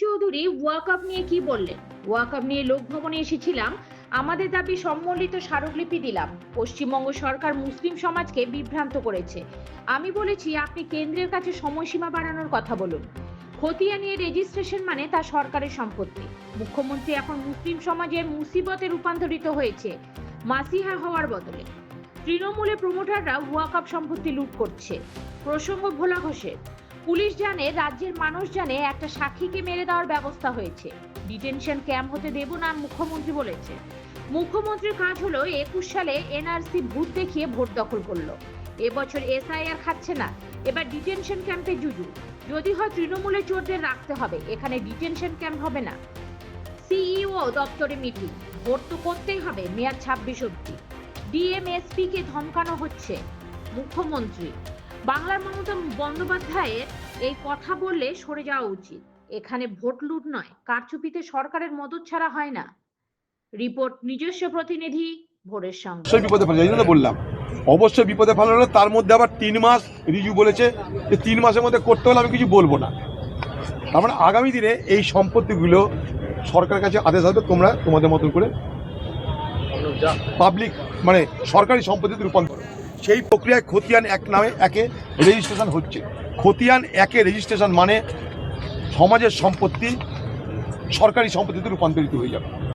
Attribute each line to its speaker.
Speaker 1: চৌধুরী ওয়াকআপ নিয়ে কি বললেন? ওয়াকআপ নিয়ে লোক লোকভবনে এসেছিলাম। আমাদের দাবি সম্মিলিত স্মারকলিপি দিলাম। পশ্চিমবঙ্গ সরকার মুসলিম সমাজকে বিভ্রান্ত করেছে। আমি বলেছি, আপনি কেন্দ্রের কাছে সময়সীমা বাড়ানোর কথা বলুন। খতিয়া নিয়ে রেজিস্ট্রেশন মানে তা সরকারের সম্পত্তি। মুখ্যমন্ত্রী এখন মুসলিম সমাজের মুসিবতে রূপান্তরিত হয়েছে, মাসিহা হওয়ার বদলে। তৃণমূলে প্রমোটাররা ওয়াকআপ সম্পত্তি লুট করছে। প্রসঙ্গ ভোলা ঘোষের। পুলিশ জানে, রাজ্যের মানুষ জানে একটা সাক্ষীকে মেরে দেওয়ার ব্যবস্থা হয়েছে। ডিটেনশন ক্যাম্প হতে দেব না মুখ্যমন্ত্রী বলেছে মুখ্যমন্ত্রীর কাজ হলো একুশ সালে এনআরসি ভূত দেখিয়ে ভোট দখল করল। এবছর এসআইআর খাচ্ছে না। এবার ডিটেনশন ক্যাম্পে জুজু যদি হয় তৃণমূলে চোরদের রাখতে হবে। এখানে ডিটেনশন ক্যাম্প হবে না। সিইও দপ্তরে মিটিং। ভোট তো করতেই হবে, মেয়াদ ছাব্বিশ অব্দি ডিএমএসপি কে ধমকানো হচ্ছে মুখ্যমন্ত্রী। বাংলার মমতা বন্দ্যোপাধ্যায়ের এই কথা বললে সরে যাওয়া উচিত। এখানে ভোট লুট নয় কারচুপিতে সরকারের মদত ছাড়া হয় না। রিপোর্ট নিজস্ব প্রতিনিধি ভোরের সঙ্গে।
Speaker 2: অবশ্যই বিপদে ফেলে বললাম। অবশ্যই বিপদে ফেলা হলো তার মধ্যে আবার তিন মাস রিজু বলেছে যে তিন মাসের মধ্যে করতে হলে আমি কিছু বলব না। তার মানে আগামী দিনে এই সম্পত্তিগুলো সরকারের কাছে আদেশ আসবে তোমরা তোমাদের মতন করে পাবলিক মানে সরকারি সম্পত্তিতে রূপান্তর। সেই প্রক্রিয়ায় খতিয়ান এক নামে, একে রেজিস্ট্রেশন হচ্ছে। খতিয়ান একে রেজিস্ট্রেশন মানে সমাজের সম্পত্তি, সরকারি সম্পত্তিতে রূপান্তরিত হয়ে যাবে।